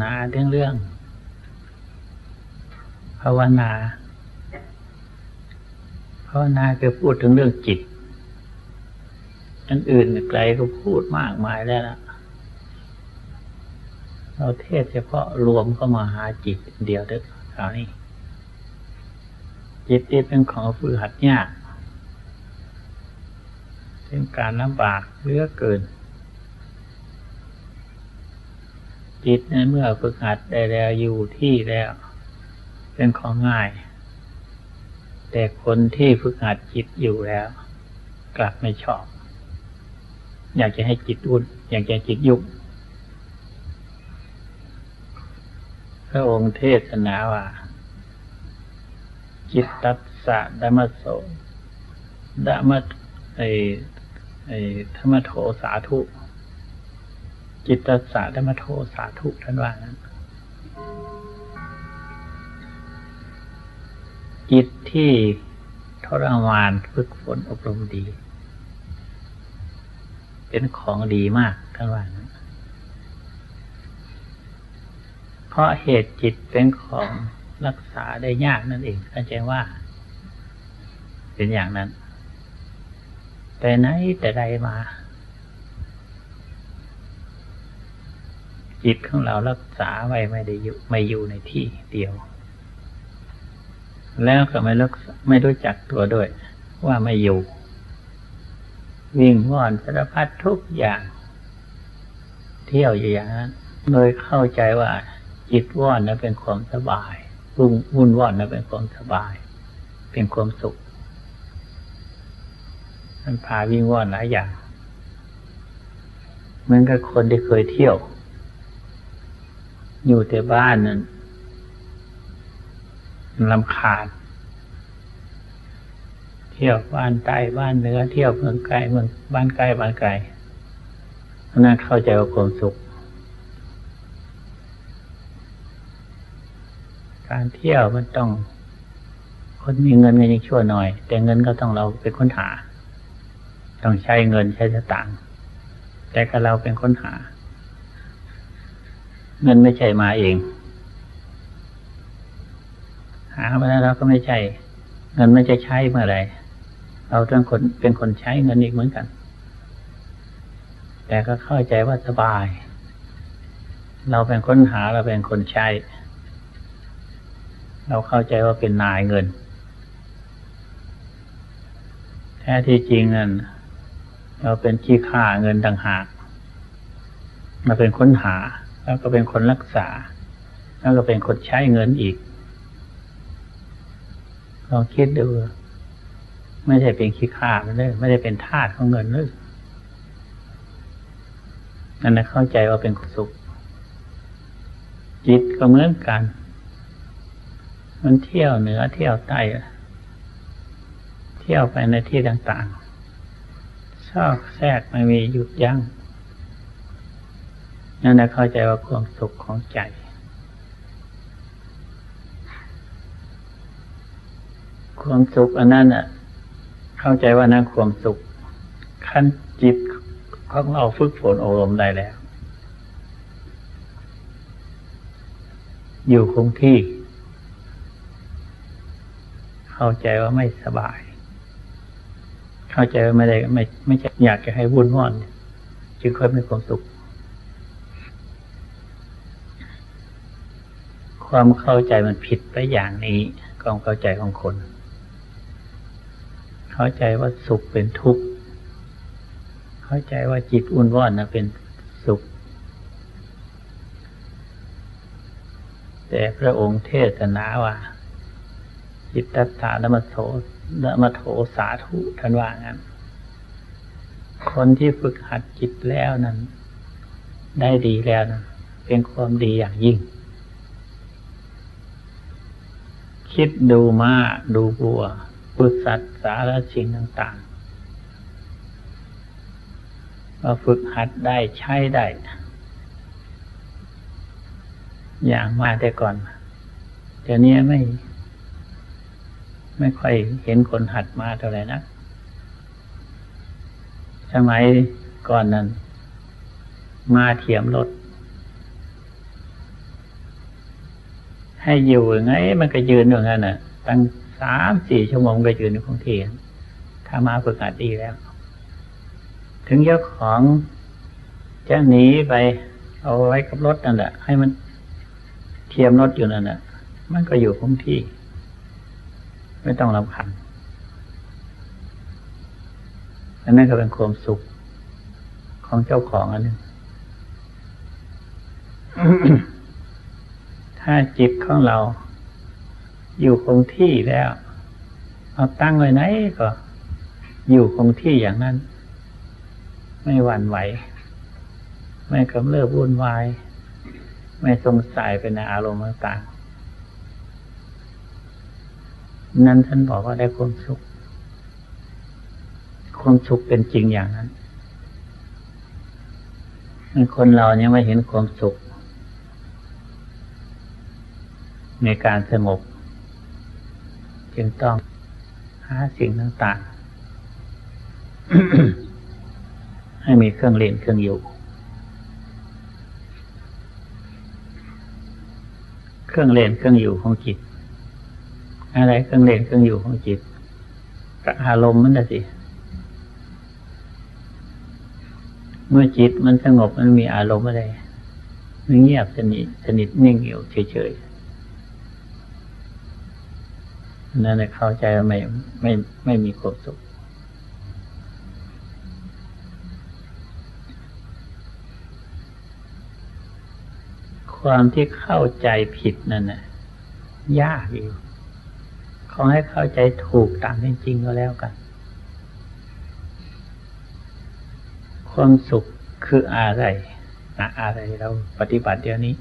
นาเรื่องเรื่อง ภาวนา ภาวนาคือพูดถึงเรื่องจิตอันอื่นไกลก็พูดมากมายแล้วนะเราเทศเฉพาะรวมเข้ามาหาจิตเดียวเด้อคราวนี้จิตนี่เป็นของฝึกหัดยากเป็นการลำบากเลือเกิน จิตนั้นเมื่อฝึกหัดได้แล้วอยู่ที่แล้ว เป็นของง่าย แต่คนที่ฝึกหัดจิตอยู่แล้ว กลับไม่ชอบ อยากจะให้จิตอุ่นอยากจะจิตยุบพระองค์เทศนาว่าจิตตัสสะดัมมโสดัมมไอไอธรรมโทสาธุ จิตตสสะดัมโทสาธุท่านว่านั้นจิตที่ทรมานฝึกฝนอบรมดี เป็นของดีมากท่านว่านั้นเพราะเหตุจิตเป็นของรักษาได้ยากนั่นเองเข้าใจว่า เป็นอย่างนั้น แต่ไหนแต่ใดมา จิตของเรารักษาไว้ไม่ได้อยู่ไม่อยู่ในที่เดียว แล้วก็ไม่รู้ไม่รู้จักตัวด้วย ว่าไม่อยู่ วิ่งว่อนสารพัดทุกอย่าง เที่ยวอยู่อย่างนั้นโดยเข้าใจว่า จิตว่อนนั้นเป็นความสบายวุ่นวุ่นว่อนนั้นเป็นความสบาย เป็นความสุขมันพาวิ่งว่อนหลายอย่างเหมือนกับคนที่เคยเที่ยว อยู่แต่บ้านนั้นลำคาญ เที่ยวบ้านใต้บ้านเหนือเที่ยวเมืองไกลเมืองบ้านใกล้บ้านไกลนั่นเข้าใจว่าความสุข การเที่ยวมันต้อง คนมีเงินเงินยังชั่วหน่อย แต่เงินก็ต้องเราเป็นคนหา ต้องใช้เงินใช้สตางค์แต่ก็เราเป็นคนหา เงินไม่ใช่มาเอง หามาแล้วเราก็ไม่ใช่ เงินไม่จะใช้เมื่อไรเราต้องคนเป็นคนใช้เงินอีกเหมือนกัน แต่ก็เข้าใจว่าสบาย เราเป็นคนหาเราเป็นคนใช้ เราเข้าใจว่าเป็นนายเงิน แท้ที่จริงนั่นเราเป็นขี้ข่าเงินต่างหากเราเป็นคนหา แล้วก็เป็นคนรักษา แล้วก็เป็นคนใช้เงินอีกลองคิดดู ไม่ใช่เป็นขี้ข้ามันเลยไม่ได้เป็นทาสของเงินเลยนั่นนะเข้าใจว่าเป็นสุข จิตก็เหมือนกัน มันเที่ยวเหนือเที่ยวใต้เที่ยวไปในที่ต่างๆชอบแทรกไม่มีหยุดยัง้ง นั่นนะเข้าใจว่าความสุขของใจ ความสุขอันนั้นอะ เข้าใจว่านั่นความสุขขั้นจิตของเราฝึกฝนอบรมได้แล้ว อยู่คงที่ เข้าใจว่าไม่สบาย เข้าใจว่าไม่ได้ไม่ไม่ใช่อยากจะให้วุ่นวอนจึงค่อยมีความสุข ความเข้าใจมันผิดไปอย่างนี้ความเข้าใจของคน เข้าใจว่าสุขเป็นทุกข์เข้าใจว่าจิตอุ่นว่อนนะเป็นสุข แต่พระองค์เทศนาว่า จิตตัสสะนมโสนมโถสาธุท่านว่างั้นคนที่ฝึกหัดจิตแล้วนั้น ได้ดีแล้วนั้นเป็นความดีอย่างยิ่ง คิดดูมาดูบัวฝึกสัตว์สารสิ่งต่างๆมาฝึกหัดได้ใช้ได้ อย่างมาแต่ก่อนเดี๋ยวนี้ไม่ ไม่ค่อยเห็นคนหัดมาเท่าไหร่นะสมัยก่อนนั้น มาเถียมรถ ให้อยู่ยังไง มันก็ยืนอย่างนั้นน่ะ ตั้งสามสี่ชั่วโมงก็ยืนอยู่คงที่ถ้ามาฝึกหัดดีแล้ว ถึงเจ้าของจะหนีไป เอาไว้กับรถนั่นแหละให้มันเทียมรถอยู่นั่นแหละมันก็อยู่คงที่ ไม่ต้องรำคัญอันนั้นก็เป็นความสุขของเจ้าของอันหนึง ถ้าจิตของเรา อยู่คงที่แล้ว เอาตั้งไว้ไหนก็ อยู่คงที่อย่างนั้น ไม่หวั่นไหว ไม่กำเริบวุ่นวาย ไม่สงสัยไปในอารมณ์ต่างๆนั้นท่านบอกว่าได้ความสุข ความสุขเป็นจริงอย่างนั้นคนเรายังไม่เห็นความสุข ในการสงบ จึงต้องหาสิ่งต่างๆ ให้มีเครื่องเล่นเครื่องอยู่ เครื่องเล่นเครื่องอยู่ของจิต อะไรเครื่องเล่นเครื่องอยู่ของจิตกับอารมณ์มันน่ะสิเมื่อจิตมันสงบมันมีอารมณ์อะไรมันเงียบสนิทสนิทนิ่งอยู่เฉยๆ นั่นเข้าใจว่ไม่ไม่ไม่มีความสุขความที่เข้าใจผิดนั่นน่ะยากอยู่ขอให้เข้าใจถูกตามเป็นจริงก็แล้วกัน ความสุขคืออะไรอะอะไรเราปฏิบัติเดี๋ยวนี้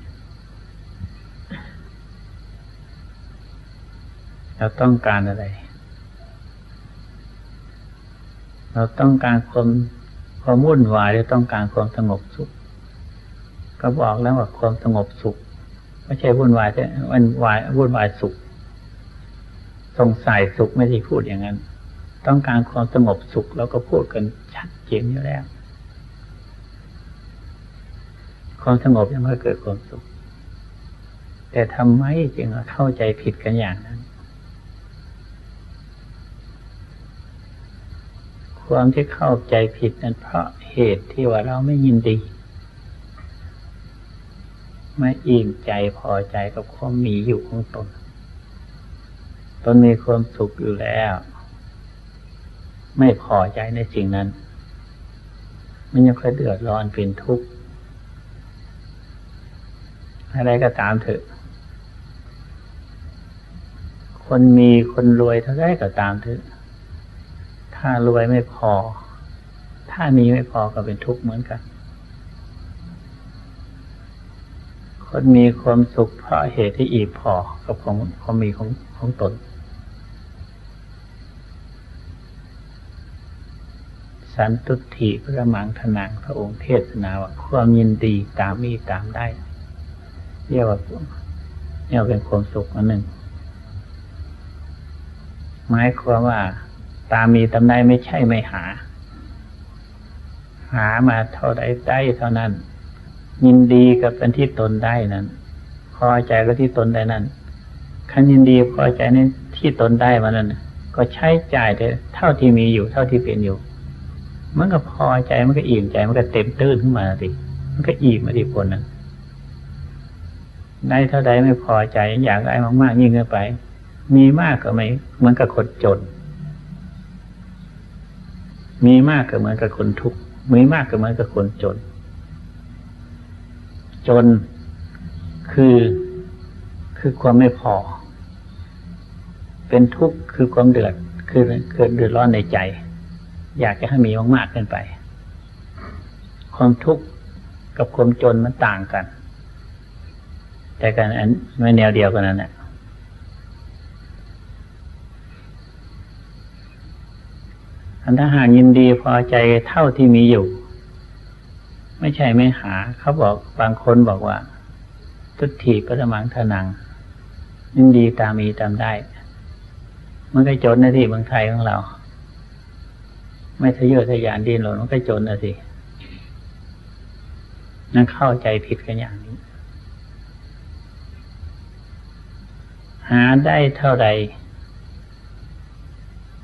เราต้องการอะไร เราต้องการความความวุ่นวายหรือต้องการความสงบสุข ก็บอกแล้วว่าความสงบสุขไม่ใช่วุ่นวายแต่มันวายวุ่นวายสุขสงสัยสุขไม่ได้พูดอย่างนั้น ต้องการความสงบสุขเราก็พูดกันชัดเจนอยู่แล้ว ความสงบยังไม่เกิดความสุข แต่ทำไมจึงเข้าใจผิดกันอย่างนั้น ความที่เข้าใจผิดนั้นเพราะเหตุที่ว่าเราไม่ยินดีไม่อิ่มใจพอใจกับความมีอยู่ของตน ตนมีความสุขอยู่แล้ว ไม่พอใจในสิ่งนั้น มันยังค่อยเดือดร้อนเป็นทุกข์ อะไรก็ตามเถอะ คนมีคนรวยเท่าไรก็ตามเถอะ ถ้ารวยไม่พอ ถ้ามีไม่พอก็เป็นทุกข์เหมือนกัน คนมีความสุขเพราะเหตุที่อีกพอกับของความมีของของตน สันตุถีพระมังธนังพระองค์เทศนาว่าความยินดีตามมีตามได้เรียกว่าเรียกว่าเป็นความสุขอันหนึ่งหมายความว่า ตามีตามได้ไม่ใช่ไม่หา หามาเท่าใดได้เท่านั้น ยินดีกับเป็นที่ตนได้นั้นพอใจก็ที่ตนได้นั้นคันยินดีพอใจในที่ตนได้มานั้นก็ใช้จ่ายแต่เท่าที่มีอยู่เท่าที่เป็นอยู่ มันก็พอใจมันก็อิ่มใจมันก็เต็มตื้นขึ้นมาสิมันก็อิ่มมาที่ผลนั้นได้เท่าใดไม่พอใจอยากได้มากๆยิ่งขึ้นไป มีมากก็ไม่เหมือนกับคนจน มีมากก็เหมือนกับคนทุกข์มีมากก็เหมือนกับคนจน จนคือคือความไม่พอ เป็นทุกข์คือความเดือดคือเกิดเดือดร้อนในใจ อยากจะให้มีมากๆขึ้นไป ความทุกข์กับความจนมันต่างกัน แต่กันอันไม่แนวเดียวกันนั่นแหละอัน ถ้าหากยินดีพอใจเท่าที่มีอยู่ ไม่ใช่ไม่หา เขาบอกบางคนบอกว่า ทุตถีปรมังทนัง ยินดีตามมีตามได้ มันก็จนนะที่เมืองไทยของเรา ไม่ทะเยอทะยานดินหรอกมันก็จนนะสินั่นเข้าใจผิดกันอย่างนี้ หาได้เท่าใด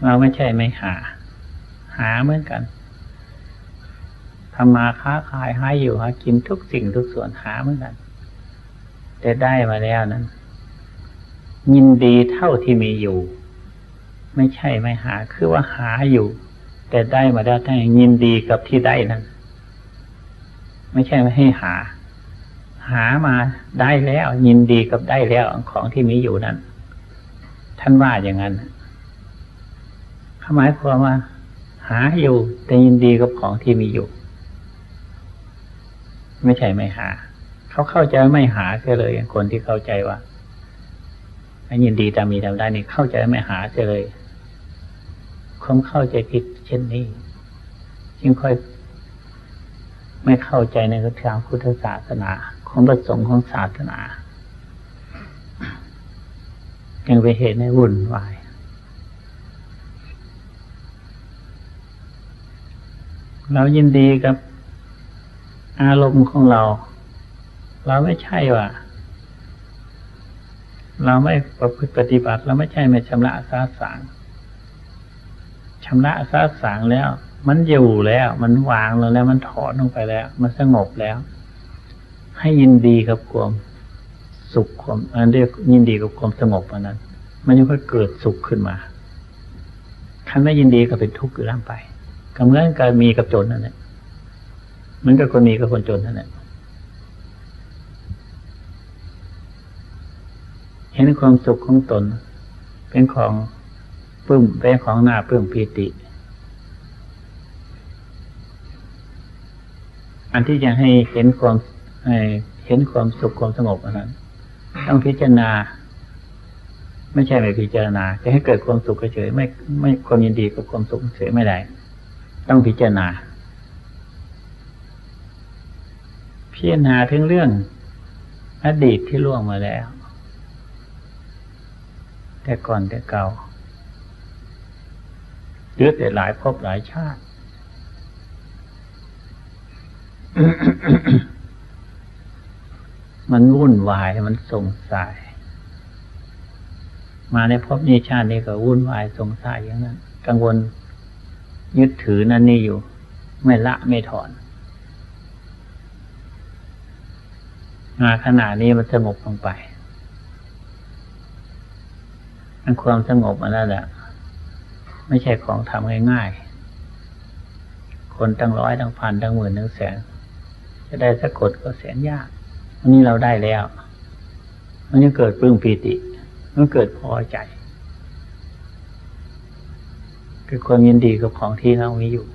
เราไม่ใช่ไม่หา หาเหมือนกันทำมาค้าขายหาอยู่หากินทุกสิ่งทุกส่วนหาเหมือนกันแต่ได้มาแล้วนั้น ยินดีเท่าที่มีอยู่ ไม่ใช่ไม่หาคือว่าหาอยู่ แต่ได้มาแล้วแต่ยินดีกับที่ได้นั้น ไม่ใช่ไม่ให้หา หามาได้แล้ว ยินดีกับได้แล้วของที่มีอยู่นั้น ท่านว่าอย่างนั้นหมายความว่า หาอยู่แต่ยินดีกับของที่มีอยู่ ไม่ใช่ไม่หา เขาเข้าใจไม่หาเสียเลยคนที่เข้าใจว่ายินดีตามมีตามได้นี่เข้าใจไม่หาเสียเลยความเข้าใจผิดเช่นนี้ จึงค่อย ไม่เข้าใจในทางพุทธศาสนาของประสงค์ของศาสนายังไปเห็นในวุ่นวาย เรายินดีกับอารมณ์ของเรา เราไม่ใช่ว่า เราไม่ประพฤติปฏิบัติ เราไม่ใช่ไม่ชำระสาสางชำระสาสางแล้ว มันอยู่แล้ว มันวางลงแล้ว มันถอนลงไปแล้ว มันสงบแล้ว ให้ยินดีกับความสุขความอันเรียกยินดีกับความสงบอันนั้น มันยังค่อยเกิดสุขขึ้นมาคันไม่ยินดีก็เป็นทุกข์อยู่ล่างไป ก็เหมือนกับมีกับจนนั่นแหละเหมือนกับคนมีกับคนจนนั่นแหละเห็นความสุขของตน เป็นของปลื้มเป็นของหน้าปลื้มปีติ อันที่จะให้เห็นความให้เห็นความสุขความสงบอันนั้น ต้องพิจารณา ไม่ใช่ไม่พิจารณา จะให้เกิดความสุขเฉยไม่ไม่ความยินดีกับความสุขเฉยไม่ได้ ต้องพิจารณา พิจารณาถึงเรื่อง อดีตที่ล่วงมาแล้ว แต่ก่อนแต่เก่าหรือแต่หลายภพหลายชาติมันวุ่นวายมันสงสัยมาในภพนี้ชาตินี้ก็วุ่นวายสงสัยอย่างนั้น กังวล ยึดถือนั่นนี่อยู่ ไม่ละไม่ถอนมาขณะนี้มันสงบลงไปอันความสงบอันนั้นแหละไม่ใช่ของทำง่ายๆ คนตั้งร้อยตั้งพันตั้งหมื่นตั้งแสน จะได้สะกกดก็แสนยากวันนี้เราได้แล้ว มันจะเกิดปลื้มปีติ มันเกิดพอใจ คือความยินดีกับของที่เรามีอยู่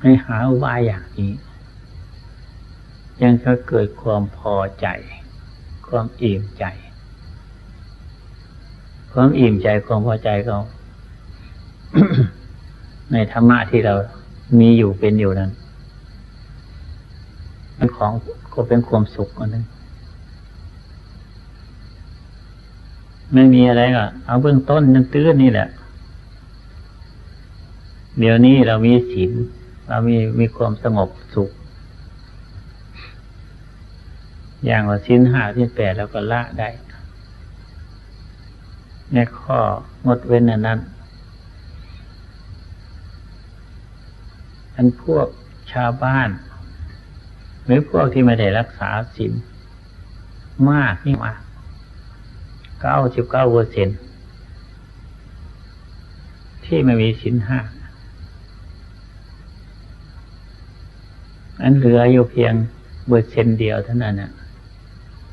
ให้หาอุบายอย่างนี้ ยังจะเกิดความพอใจ ความอิ่มใจ ความอิ่มใจความพอใจก็ในธรรมะที่เรามีอยู่เป็นอยู่นั้นมันของ ก็เป็นความสุขอันนึงไม่มีอะไรก็เอาเบื้องต้นยังตื้นนี่แหละ เดี๋ยวนี้เรามีศีลเรามีมีความสงบสุข อย่างว่าชิ้นห้าชิ้นแปดเราก็ละได้ ในข้องดเว้นอันนั้น อันพวกชาวบ้าน หรือพวกที่ไม่ได้รักษาศีลมากนี่มาเก้าสิบเก้าเปอร์เซ็นที่ไม่มีศีลห้าอันเหลืออยู่เพียงเปอร์เซ็นเดียวเท่านั้นน่ะ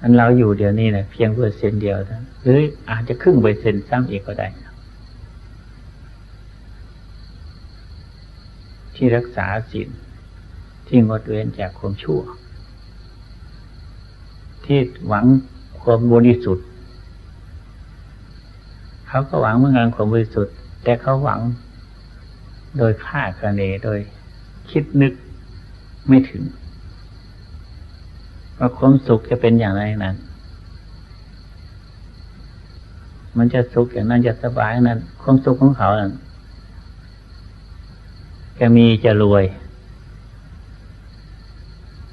อันเราอยู่เดี๋ยวนี้นะเพียงเปอร์เซ็นเดียวเท่านั้นหรืออาจจะครึ่งเปอร์เซ็นซ้ำอีกก็ได้ที่รักษาศีล ที่งดเว้นจากความชั่ว ที่หวังความบริสุทธิ์เขาก็หวังเหมือนกันความบริสุทธิ์ แต่เขาหวังโดยคาคะเนโดยคิดนึกไม่ถึงว่าความสุขจะเป็นอย่างไรนั้น มันจะสุขอย่างนั้นจะสบายนั้น ความสุขของเขานั้นจะมีจะรวย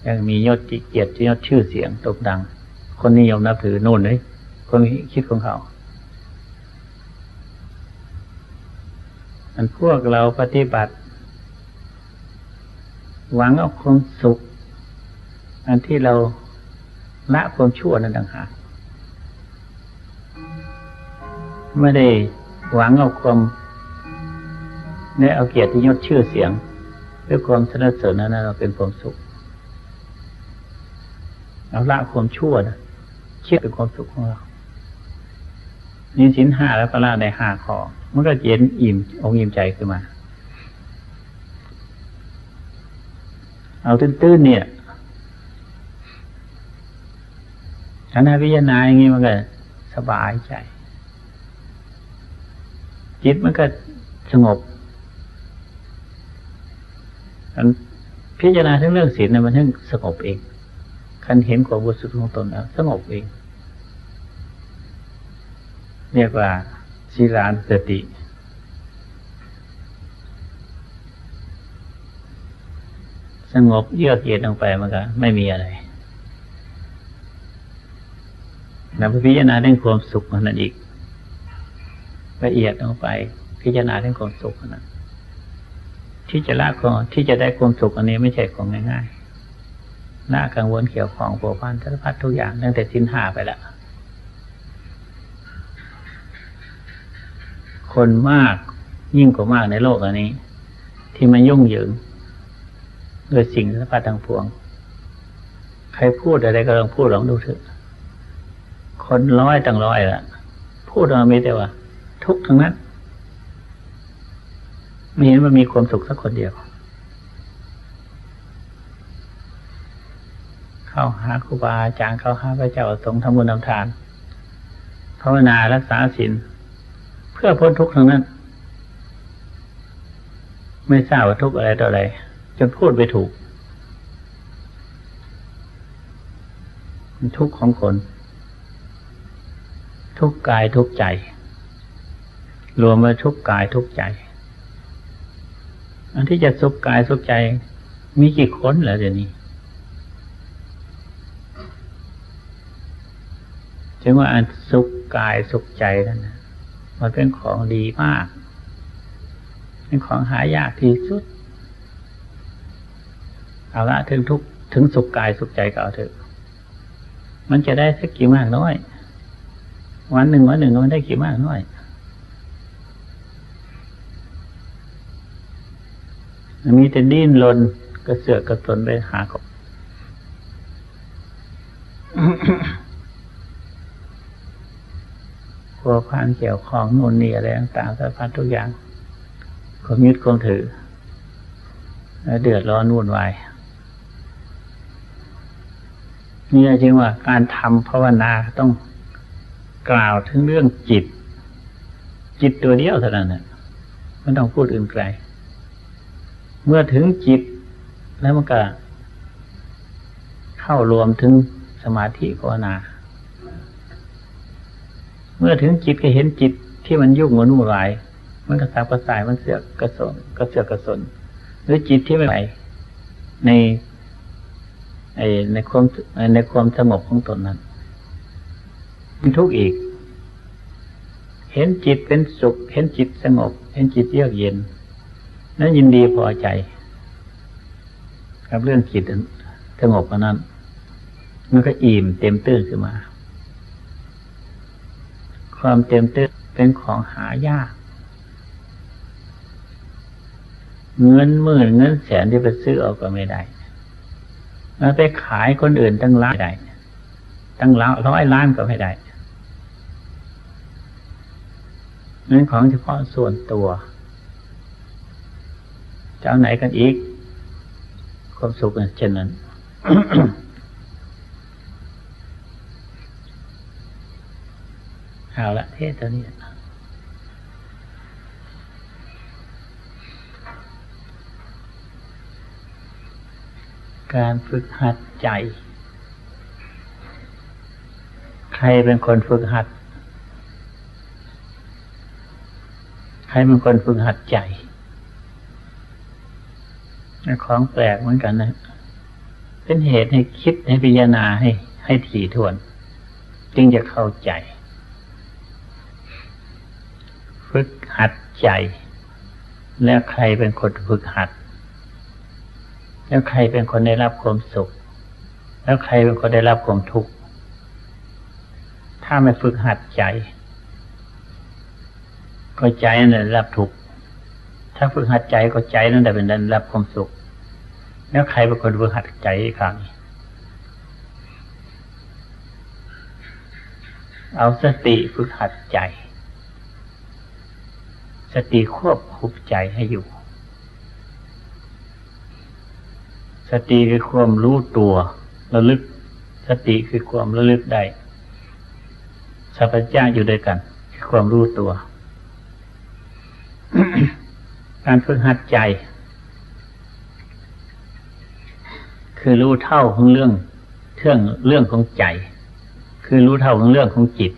ยังมียศเกียรติยศชื่อเสียงตกดัง คนนิยมนับถือโน่นเลยคนคิดของเขาอันพวกเราปฏิบัติ หวังเอาความสุข อันที่เราละความชั่วนั้นต่างหากไม่ได้หวังเอาความได้เอาเกียรติยศชื่อเสียงด้วยความสนับสนุนนั้นเราเป็นความสุข เอาละความชั่วนะคิดเป็นความสุขของเรานี่สินห้าแล้วก็ละได้ห้าข้อมันก็เย็นอิ่มองอิ่มใจขึ้นมา เอาตื้นๆเนี่ยถ้านาพิจารณาอย่างนี้มันก็สบายใจ จิตมันก็สงบพิจารณาทั้งเรื่องศีลเนี่ยมันทั้งสงบเอง คันเห็นความบริสุทธิ์ของตนแล้วสงบเองเรียกว่าศีลานสติ สงบเยือกเย็นลงไปมันก็ไม่มีอะไรแล้วพิจารณาเรื่องความสุขนั้นอีกละเอียดลงไป พิจารณาเรื่องความสุขนั้นที่จะละความที่จะได้ความสุขอันนี้ไม่ใช่ของง่ายๆ ละกังวลเกี่ยวของโผพันสารพัดทุกอย่างตั้งแต่สิ้นหาไปแล้ว คนมากยิ่งกว่ามากในโลกอันนี้ ที่มันยุ่งเหยิงด้วยสิ่งสารพัดทั้งปวง ใครพูดอะไรก็ลองพูดลองดูเถอะคนร้อยตั้งร้อยละพูดมาไม่แต่ว่า ทุกทั้งนั้นไม่เห็นว่ามีความสุขสักคนเดียว เข้าหาครูบาอาจารย์เข้าหาพระเจ้าสงฆ์ทำบุญทำทานภาวนารักษาศีลเพื่อพ้นทุกข์ทั้งนั้น ไม่ทราบว่าทุกข์อะไรต่ออะไรจนพูดไปถูก ทุกข์ของคน ทุกข์กายทุกข์ใจ รวมมาทุกข์กายทุกข์ใจ อันที่จะสุขกายสุขใจ มีกี่คนเหรอเดี๋ยวนี้ จึงว่าอันสุขกายสุขใจนั่นนะมันเป็นของดีมาก เป็นของหายากที่สุด เอาละถึงทุกถึงสุขกายสุขใจก็เอาเถอะ มันจะได้สักกี่มากน้อย วันหนึ่งวันหนึ่งมันได้กี่มากน้อยมีแต่ดิ้นรนกระเสือกกระสนไปหาของ พัวพันเกี่ยวของนู่นนี่อะไรต่างๆสารพัดทุกอย่างความยึดความถือแล้วเดือดร้อนวุ่นวายนี่จริงว่าการทำภาวนาต้องกล่าวถึงเรื่องจิต จิตตัวเดียวเท่านั้นนะไม่ต้องพูดอื่นไกล เมื่อถึงจิตแล้วมันก็เข้ารวมถึงสมาธิภาวนา เมื่อถึงจิตก็เห็นจิตที่มันยุ่งมันวุ่นวาย มันกระสับกระส่ายมันเสือกกระสนกระเสือกกระสน หรือจิตที่ไม่ไหวในในความในความสงบของตนนั้นเป็นทุกข์อีก เห็นจิตเป็นสุข เห็นจิตสงบ เห็นจิตเยือกเย็น นั้นยินดีพอใจกับเรื่องจิตสงบนั้น มันก็อิ่มเต็มตื้นขึ้นมา ความเต็มตื้นเป็นของหายาก เงินหมื่นเงินแสนที่ไปซื้อเอาก็ไม่ได้มันไปขายคนอื่นตั้งล้านได้ ตั้งร้อยล้านก็ไม่ได้นั่นของเฉพาะส่วนตัวจะเอาไหนกันอีก ความสุขเช่นนั้น เอาละเทศตัวนี้การฝึกหัดใจ ใครเป็นคนฝึกหัด ใครเป็นคนฝึกหัดใจ ของแปลกเหมือนกันนะ เป็นเหตุให้คิดให้พิจารณาให้ให้ถี่ถ้วน จึงจะเข้าใจ ฝึกหัดใจ แล้วใครเป็นคนฝึกหัด แล้วใครเป็นคนได้รับความสุข แล้วใครเป็นคนได้รับความทุกข์ถ้าไม่ฝึกหัดใจ ก็ใจนั่นได้รับทุกข์ถ้าฝึกหัดใจก็ใจนั่นแหละเป็นได้รับความสุข แล้วใครเป็นคนฝึกหัดใจครั้งเอาสติฝึกหัดใจ สติควบคุมใจให้อยู่ สติคือความรู้ตัวระลึก สติคือความระลึกได้สัพพะอยู่ด้วยกันคือความรู้ตัว การฝึกหัดใจ คือรู้เท่าของเรื่องเรื่องเรื่องของใจ คือรู้เท่าของเรื่องของจิต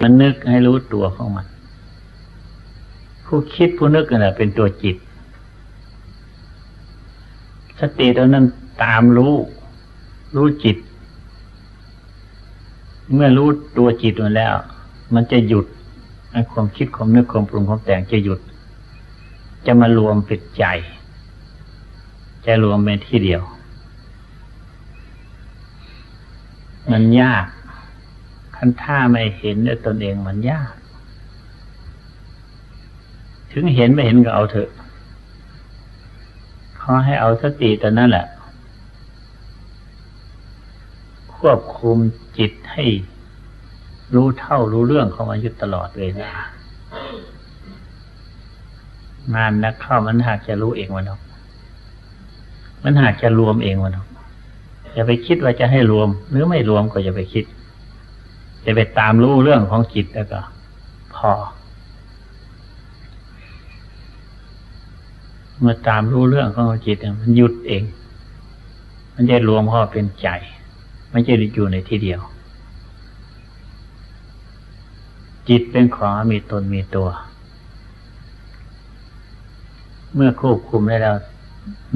มันนึกให้รู้ตัวของมัน ผู้คิดผู้นึกน่ะเป็นตัวจิต สติตัวนั้นตามรู้ รู้จิต เมื่อรู้ตัวจิตมันแล้ว มันจะหยุดความคิดความนึกความปรุงความแต่งจะหยุด จะมารวมเป็นใจ จะรวมเป็นที่เดียว มันยากคันท่าไม่เห็นด้วยตนเองมันยาก ถึงเห็นไม่เห็นก็เอาเถอะขอให้เอาสติตัวนั้นแหละ ควบคุมจิตให้รู้เท่ารู้เรื่องของมันอยู่ตลอดเวลางานนักเข้ามันหากจะรู้เองวันนอกมันหากจะรวมเองวันนอกอย่าไปคิดว่าจะให้รวม หรือไม่รวมก็อย่าไปคิด จะไปตามรู้เรื่องของจิตแล้วก็ พอ เมื่อตามรู้เรื่องของจิตมันหยุดเอง มันจะรวมเข้าเป็นใจ ไม่ใช่อยู่ในที่เดียว จิตเป็นของมีตนมีตัว เมื่อควบคุมได้แล้ว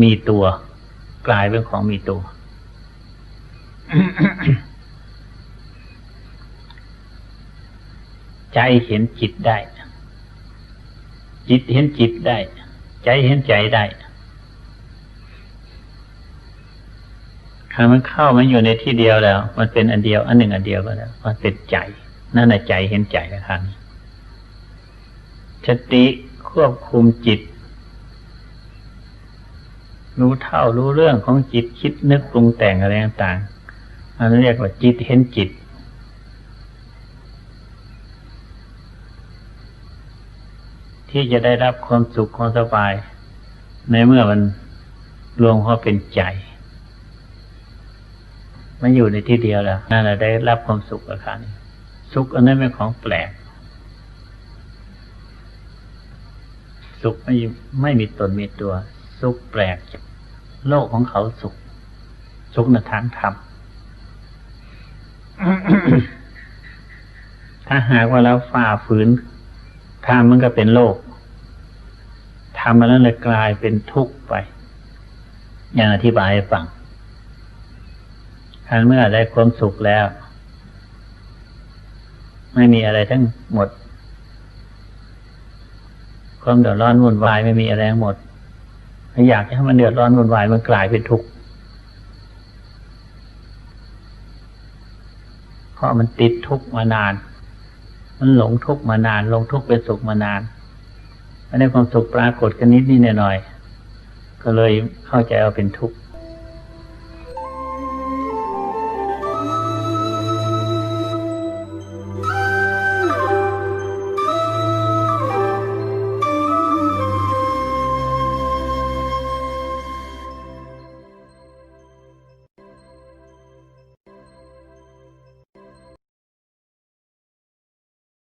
มีตัว กลายเป็นของมีตัว ใจเห็นจิตได้ จิตเห็นจิตได้ ใจเห็นใจได้ถ้ามันเข้ามันอยู่ในที่เดียวแล้ว มันเป็นอันเดียว อันหนึ่งอันเดียวก็แล้ว มันเป็นใจ นั่นแหละใจเห็นใจแล้วครับสติควบคุมจิต รู้เท่ารู้เรื่องของจิตคิดนึกปรุงแต่งอะไรต่างๆอันนี้เรียกว่าจิตเห็นจิต ที่จะได้รับความสุขความสบาย ในเมื่อมันรวมเข้าเป็นใจ มันอยู่ในที่เดียวแล้วนั่นแหละได้รับความสุขอาคารนี้สุขอันนั้นเป็นของแปลก สุขไม่ไม่มีตนมีตัว สุขแปลก โลกของเขาสุข สุขในทางธรรมถ้าหากว่าเราฝ่าฝืนธรรมมันก็เป็นโลก รรมมันนั้นเลยกลายเป็นทุกข์ไป อย่างอธิบายให้ฟังทันเมื่อได้ความสุขแล้ว ไม่มีอะไรทั้งหมด ความเดือดร้อนวุ่นวายไม่มีอะไรทั้งหมดอยากให้มันเดือดร้อนวุ่นวายมันกลายเป็นทุกข์เพราะมันติดทุกข์มานาน มันหลงทุกข์มานานหลงทุกข์เป็นสุขมานาน อันนี้ความสุขปรากฏกันนิดนิดหน่อยๆก็เลยเข้าใจเอาเป็นทุกข์